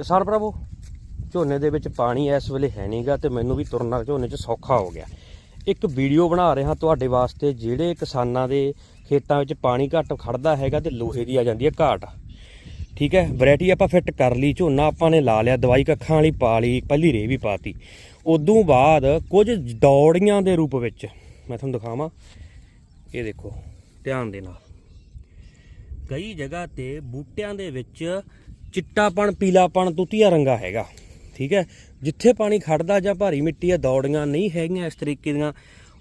ਕਿਸਾਨ ਭਰਾਵੋ, ਝੋਨੇ ਦੇ ਵਿੱਚ ਪਾਣੀ ਇਸ ਵੇਲੇ ਹੈ ਨਹੀਂਗਾ ਤੇ ਮੈਨੂੰ ਵੀ ਤੁਰਨਾ ਝੋਨੇ 'ਚ ਸੌਖਾ ਹੋ ਗਿਆ। ਇੱਕ ਵੀਡੀਓ ਬਣਾ ਰਿਹਾ ਤੁਹਾਡੇ ਵਾਸਤੇ ਜਿਹੜੇ ਕਿਸਾਨਾਂ ਦੇ ਖੇਤਾਂ ਵਿੱਚ ਪਾਣੀ ਘੱਟ ਖੜਦਾ ਹੈਗਾ ਤੇ ਲੋਹੇ ਦੀ ਆ ਜਾਂਦੀ ਹੈ ਘਾਟ। ਠੀਕ ਹੈ, ਵੈਰਾਈਟੀ ਆਪਾਂ ਫਿੱਟ ਕਰ ਲਈ, ਝੋਨਾ ਆਪਾਂ ਨੇ ਲਾ ਲਿਆ, ਦਵਾਈ ਕੱਖਾਂ ਵਾਲੀ ਪਾ ਲਈ, ਪਹਿਲੀ ਰੇ ਵੀ ਪਾਤੀ। ਉਦੋਂ ਬਾਅਦ ਕੁਝ ਦੌੜੀਆਂ ਦੇ ਰੂਪ ਵਿੱਚ, ਮੈਂ ਤੁਹਾਨੂੰ ਦਿਖਾਵਾਂ, ਇਹ ਦੇਖੋ, ਧਿਆਨ ਦੇ ਨਾਲ। ਕਈ ਜਗ੍ਹਾ ਤੇ ਬੂਟਿਆਂ ਦੇ ਵਿੱਚ ਚਿੱਟਾਪਣ, ਪੀਲਾਪਣ ਤੁਤੀਆ ਰੰਗਾ ਹੈਗਾ, ਠੀਕ ਹੈ? ਜਿੱਥੇ ਪਾਣੀ ਖੜਦਾ ਜਾਂ ਭਾਰੀ ਮਿੱਟੀ ਆ ਦੌੜੀਆਂ ਨਹੀਂ ਹੈਗੀਆਂ ਇਸ ਤਰੀਕੇ ਦੀਆਂ,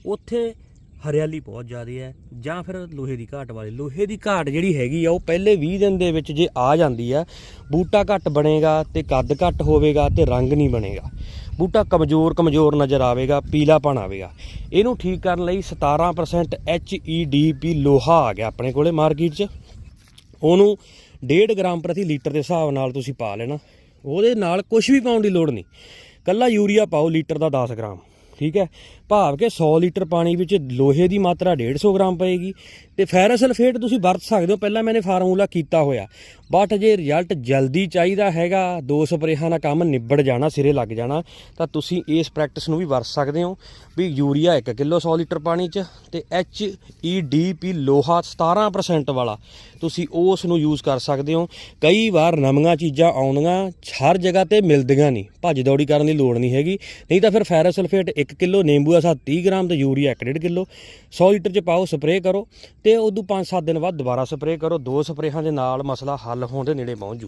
ਉੱਥੇ ਹਰਿਆਲੀ ਬਹੁਤ ਜ਼ਿਆਦਾ ਹੈ ਜਾਂ ਫਿਰ ਲੋਹੇ ਦੀ ਘਾਟ ਵਾਲੀ। ਲੋਹੇ ਦੀ ਘਾਟ ਜਿਹੜੀ ਹੈਗੀ ਆ, ਉਹ ਪਹਿਲੇ 20 ਦਿਨ ਦੇ ਵਿੱਚ ਜੇ ਆ ਜਾਂਦੀ ਆ, ਬੂਟਾ ਘੱਟ ਬਣੇਗਾ ਤੇ ਕੱਦ ਘੱਟ ਹੋਵੇਗਾ ਤੇ ਰੰਗ ਨਹੀਂ ਬਣੇਗਾ। ਬੂਟਾ ਕਮਜ਼ੋਰ ਕਮਜ਼ੋਰ ਨਜ਼ਰ ਆਵੇਗਾ, ਪੀਲਾਪਣ ਆਵੇਗਾ। ਇਹਨੂੰ ਠੀਕ ਕਰਨ ਲਈ 17% HEDP ਲੋਹਾ ਆ ਗਿਆ ਆਪਣੇ ਕੋਲੇ ਮਾਰਕੀਟ 'ਚ। ਉਹਨੂੰ 1.5 ਗ੍ਰਾਮ ਪ੍ਰਤੀ ਲੀਟਰ ਦੇ ਹਿਸਾਬ ਨਾਲ ਤੁਸੀਂ ਪਾ ਲੈਣਾ। ਉਹਦੇ ਨਾਲ ਕੁਝ ਵੀ ਪਾਉਣ ਦੀ ਲੋੜ ਨਹੀਂ। ਕੱਲਾ ਯੂਰੀਆ ਪਾਓ ਲੀਟਰ ਦਾ 10 ਗ੍ਰਾਮ, ਠੀਕ ਹੈ? ਭਾਵ ਕਿ 100 ਲੀਟਰ ਪਾਣੀ ਵਿੱਚ ਲੋਹੇ ਦੀ ਮਾਤਰਾ 150 ਗ੍ਰਾਮ ਪਏਗੀ। ਤੇ ਫੈਰਸ ਸਲਫੇਟ ਤੁਸੀਂ ਵਰਤ ਸਕਦੇ ਹੋ। ਪਹਿਲਾਂ ਮੈਨੇ ਫਾਰਮੂਲਾ ਕੀਤਾ ਹੋਇਆ। ਬਟ ਜੇ ਰਿਜ਼ਲਟ ਜਲਦੀ ਚਾਹੀਦਾ ਹੈਗਾ, ਦੋ ਸਪਰੇਹਾਂ ਨਾਲ ਕੰਮ ਨਿਬੜ ਜਾਣਾ, ਸਿਰੇ ਲੱਗ ਜਾਣਾ, ਤਾਂ ਤੁਸੀਂ ਇਸ ਪ੍ਰੈਕਟਿਸ ਨੂੰ ਵੀ ਵਰਤ ਸਕਦੇ ਹੋ ਵੀ ਯੂਰੀਆ 1 ਕਿਲੋ 100 ਲੀਟਰ ਪਾਣੀ 'ਚ ਤੇ ਪੀ ਲੋਹਾ 17% ਵਾਲਾ। ਤੁਸੀਂ ਉਸ ਨੂੰ ਯੂਜ਼ ਕਰ ਸਕਦੇ ਹੋ। ਕਈ ਵਾਰ ਨਵੀਆਂ ਚੀਜ਼ਾਂ ਆਉਂਦੀਆਂ, ਹਰ ਜਗ੍ਹਾ ਤੇ ਮਿਲਦੀਆਂ ਨਹੀਂ। ਭੱਜ ਦੌੜੀ ਕਰਨ ਦੀ ਲੋੜ ਨਹੀਂ ਹੈਗੀ। ਨਹੀਂ ਤਾਂ ਫਿਰ ਫੈਰਸ ਸਲਫੇਟ 1 ਕਿਲੋ, ਨਿੰਬੂ ਅਸਾ 30 ਗ੍ਰਾਮ ਤੇ ਯੂਰੀਆ 1.5 ਕਿਲੋ। 100 ਲੀਟਰ 'ਚ ਪਾਓ ਸਪਰੇਅ ਕਰੋ ਤੇ ਉਦੋਂ 5-7 ਦਿਨ ਬਾਅਦ ਦੁਬਾਰਾ ਸਪਰੇਅ ਕਰੋ। ਦੋ ਸਪਰੇਹਾਂ ਦੇ ਨਾਲ ਮਸਲਾ ਹੱਲ ਹੱਲ ਹੋਣ ਦੇ ਨੇੜੇ ਪਹੁੰਚ ਜੂ।